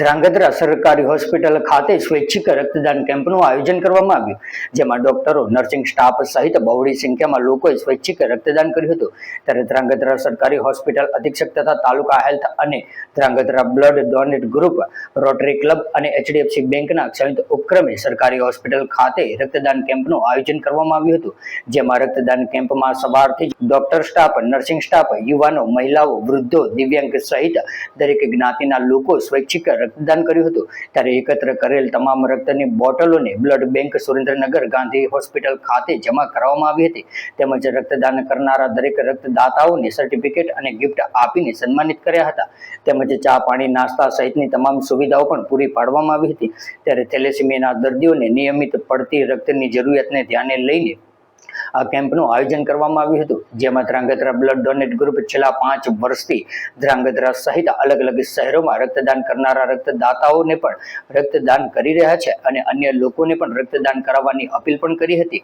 ધ્રાંગધ્રા સરકારી હોસ્પિટલ ખાતે સ્વૈચ્છિક રક્તદાન કેમ્પનું આયોજન કરવામાં આવ્યું. જેમાં ડોક્ટરો, નર્સિંગ સ્ટાફ સહિત બહોળી સંખ્યામાં લોકોએ સ્વૈચ્છિક રક્તદાન કર્યું હતું. ત્યારે ધ્રાંગધ્રા સરકારી હોસ્પિટલ અધિક્ષક તથા તાલુકા હેલ્થ અને Dhrangadhra blood donate group, rotary club અને એચડીએફસી બેંકના સંયુક્ત ઉપક્રમે સરકારી હોસ્પિટલ ખાતે રક્તદાન કેમ્પનું આયોજન કરવામાં આવ્યું હતું. જેમાં રક્તદાન કેમ્પમાં સવારથી ડોક્ટર સ્ટાફ, નર્સિંગ સ્ટાફ, યુવાનો, મહિલાઓ, વૃદ્ધો, દિવ્યાંગ સહિત દરેક જ્ઞાતિના લોકો સ્વૈચ્છિક રક્તદાન કર્યું હતું. ત્યારે એકત્ર કરેલ તમામ રક્તની બોટલોને blood bank Surendranagar Gandhi hospital ખાતે જમા કરાવવામાં આવી હતી. તેમજ રક્તદાન કરનારા દરેક રક્તદાતાઓને સર્ટિફિકેટ અને ગિફ્ટ આપીને સન્માનિત કર્યા હતા. તેમજ ચા, પાણી, નાસ્તા સહિતની તમામ સુવિધાઓ પણ પૂરી પાડવામાં આવી હતી. ત્યારે થેલેસીમિયાના દર્દીઓને નિયમિત પડતી રક્તની જરૂરિયાતને ધ્યાને લઈને આ કેમ્પનું આયોજન કરવામાં આવ્યું હતું. જેમાં ધ્રાંગધ્રા બ્લડ ડોનેટ ગ્રુપ છેલ્લા પાંચ વર્ષથી ધ્રાંગધ્રા સહિત અલગ અલગ શહેરોમાં રક્તદાન કરનારા રક્તદાતાઓને પણ રક્તદાન કરી રહ્યા છે અને અન્ય લોકોને પણ રક્તદાન કરાવવાની અપીલ પણ કરી હતી.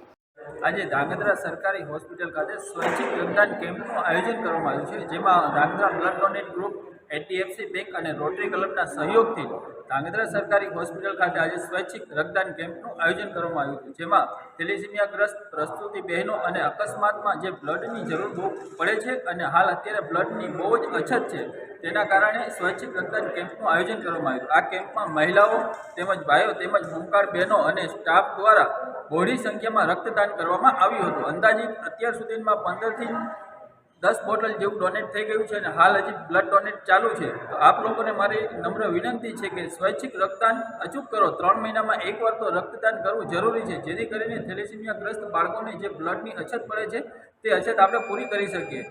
આજે ધ્રાંગધ્રા સરકારી હોસ્પિટલ ખાતે સ્વૈચ્છિક રક્તદાન કેમ્પનું આયોજન કરવામાં આવ્યું છે, જેમાં Dhrangadhra blood donate group HDFC bank અને રોટરી ક્લબના સહયોગથી ધાંગધ્રા સરકારી હોસ્પિટલ ખાતે આજે સ્વૈચ્છિક રક્તદાન કેમ્પનું આયોજન કરવામાં આવ્યું હતું, જેમાં થેલેસીમિયાગ્રસ્ત પ્રસ્તુતિ બહેનો અને અકસ્માતમાં જે બ્લડની જરૂર બહુ પડે છે અને હાલ અત્યારે બ્લડની બહુ જ અછત છે, તેના કારણે સ્વૈચ્છિક રક્તદાન કેમ્પનું આયોજન કરવામાં આવ્યું. આ કેમ્પમાં મહિલાઓ તેમજ ભાઈઓ તેમજ હોમગાર્ડ બહેનો અને સ્ટાફ દ્વારા બહોળી સંખ્યામાં રક્તદાન કરવામાં આવ્યું હતું. અંદાજિત અત્યાર સુધીમાં પંદરથી દસ બોટલ જેવું ડોનેટ થઈ ગયું છે અને હાલ હજી બ્લડ ડોનેટ ચાલુ છે. તો આપ લોકોને મારી નમ્ર વિનંતી છે કે સ્વૈચ્છિક રક્તદાન અચૂક કરો. ત્રણ મહિનામાં એકવાર તો રક્તદાન કરવું જરૂરી છે, જેથી કરીને થેલેસીમિયાગ્રસ્ત બાળકોને જે બ્લડની અછત પડે છે, તે અછત આપણે પૂરી કરી શકીએ.